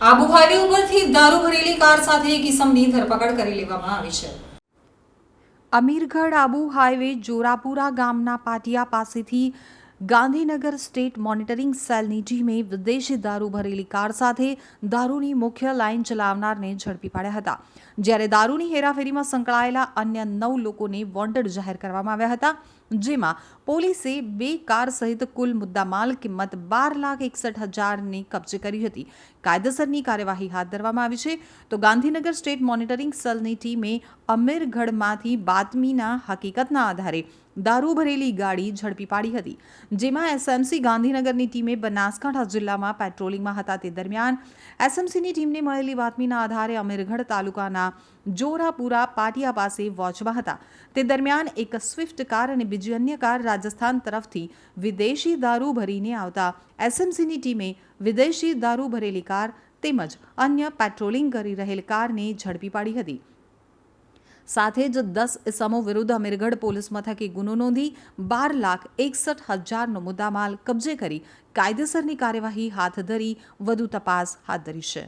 Abu highway ઉપરથી દારૂ ભરેલી કાર સાથે એક ઇસમની ધરપકડ કરી લેવામાં આવી છે. અમીરગઢ આબુ હાઈવે જોરાપુરા ગામના પાટિયા પાસેથી ગાંધીનગર સ્ટેટ મોનિટરિંગ સેલની ટીમે વિદેશી દારૂ ભરેલી કાર સાથે દારૂની મુખ્ય લાઇન ચલાવનારને ઝડપી પાડ્યા હતા. જ્યારે દારૂની હેરાફેરીમાં સંકળાયેલા અન્ય નવ લોકોને વોન્ટેડ જાહેર કરવામાં આવ્યા હતા, જેમાં પોલીસે બે કાર સહિત કુલ મુદ્દામાલ કિંમત બાર લાખ એકસઠ હજારની કબજે કરી હતી. કાયદેસરની કાર્યવાહી હાથ ધરવામાં આવી છે. તો ગાંધીનગર સ્ટેટ મોનિટરિંગ સેલની ટીમે અમીરગઢમાંથી બાતમીના હકીકતના આધારે દારૂ ભરેલી ગાડી ઝડપી પાડી હતી, જેમાં એસએમસી ગાંધીનગરની ટીમે બનાસકાંઠા જિલ્લામાં પેટ્રોલિંગમાં હતા તે દરમિયાન એસએમસીની ટીમને મળેલી બાતમીના આધારે અમીરગઢ તાલુકાના જોરાપુરા પાટિયા પાસે વોચમાં હતા. તે દરમિયાન એક સ્વિફ્ટ કાર અને બીજી અન્ય કાર રાજસ્થાન તરફથી વિદેશી દારૂ ભરીને આવતા એસએમસીની ટીમે વિદેશી દારૂ ભરેલી કાર તેમજ અન્ય પેટ્રોલિંગ કરી રહેલ કારને ઝડપી પાડી હતી. સાથે જ દસ ઇસમો વિરુદ્ધ અમીરગઢ પોલીસ મથકે ગુનો નોંધી બાર લાખ એકસઠ હજારનો મુદ્દામાલ કબજે કરી કાયદેસરની કાર્યવાહી હાથ ધરી વધુ તપાસ હાથ ધરી છે.